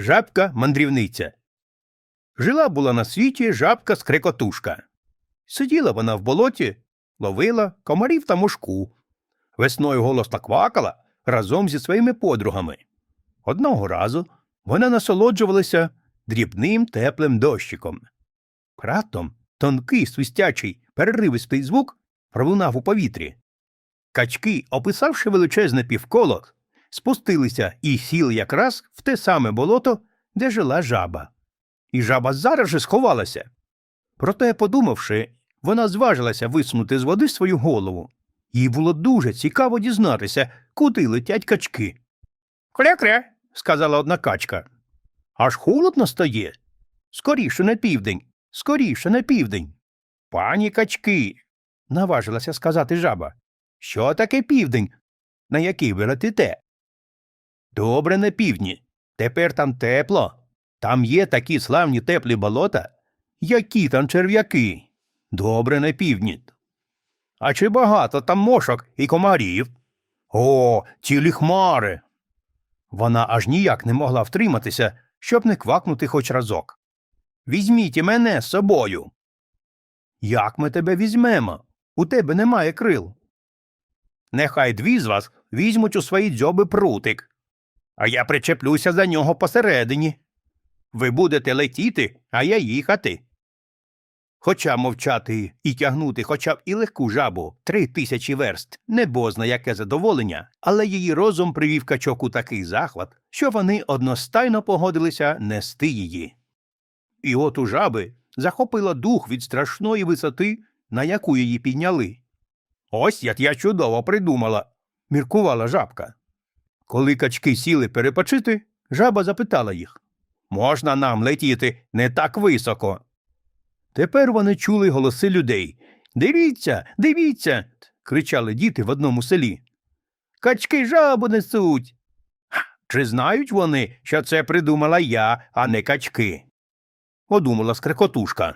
Жабка мандрівниця. Жила була на світі жабка скрекотушка. Сиділа вона в болоті, ловила комарів та мошку. Весною голосно квакала разом зі своїми подругами. Одного разу вона насолоджувалася дрібним теплим дощиком. Раптом тонкий свистячий переривистий звук пролунав у повітрі. Качки, описавши величезне півколо, спустилися і сіли якраз в те саме болото, де жила жаба. І жаба зараз же сховалася. Проте, подумавши, вона зважилася висунути з води свою голову. Їй було дуже цікаво дізнатися, куди летять качки. Кря-кря, сказала одна качка. Аж холодно стає. Скоріше на південь, скоріше на південь. Пані качки, наважилася сказати жаба. Що таке південь? На який ви летите? Добре на півдні. Тепер там тепло. Там є такі славні теплі болота. Які там черв'яки? Добре на півдні. А чи багато там мошок і комарів? О, цілі хмари. Вона аж ніяк не могла втриматися, щоб не квакнути хоч разок. Візьміть мене з собою. Як ми тебе візьмемо? У тебе немає крил. Нехай дві з вас візьмуть у свої дзьоби прутик, а я причеплюся за нього посередині. Ви будете летіти, а я їхати. Хоча мовчати і тягнути хоча б і легку жабу три тисячі верст, небозна яке задоволення, але її розум привів качок у такий захват, що вони одностайно погодилися нести її. І от у жаби захопила дух від страшної висоти, на яку її підняли. Ось як я чудово придумала, міркувала жабка. Коли качки сіли перепочити, жаба запитала їх Можна нам летіти не так високо. Тепер вони чули голоси людей. Дивіться, дивіться. кричали діти в одному селі. Качки жабу несуть. Чи знають вони, що це придумала я, а не качки? Подумала скрекотушка.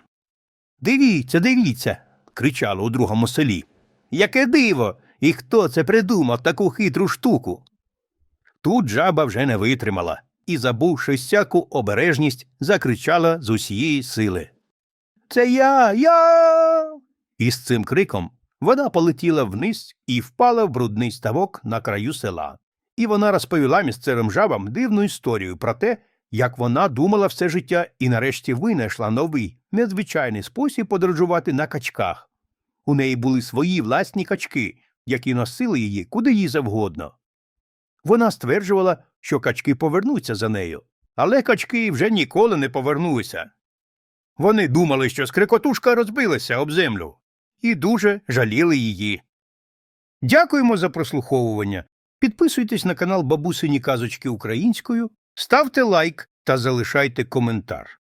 Дивіться, дивіться. кричали у другому селі. Яке диво! І хто це придумав таку хитру штуку? Тут жаба вже не витримала і, забувши всяку обережність, закричала з усієї сили. Це я, я. І з цим криком вона полетіла вниз і впала в брудний ставок на краю села. І вона розповіла місцевим жабам дивну історію про те, як вона думала все життя і нарешті винайшла новий, незвичайний спосіб подорожувати на качках. У неї були свої власні качки, які носили її куди їй завгодно. Вона стверджувала, що качки повернуться за нею, але качки вже ніколи не повернулися. Вони думали, що скрикотушка розбилася об землю, і дуже жаліли її. Дякуємо за прослуховування. Підписуйтесь на канал Бабусині Казочки Українською, ставте лайк та залишайте коментар.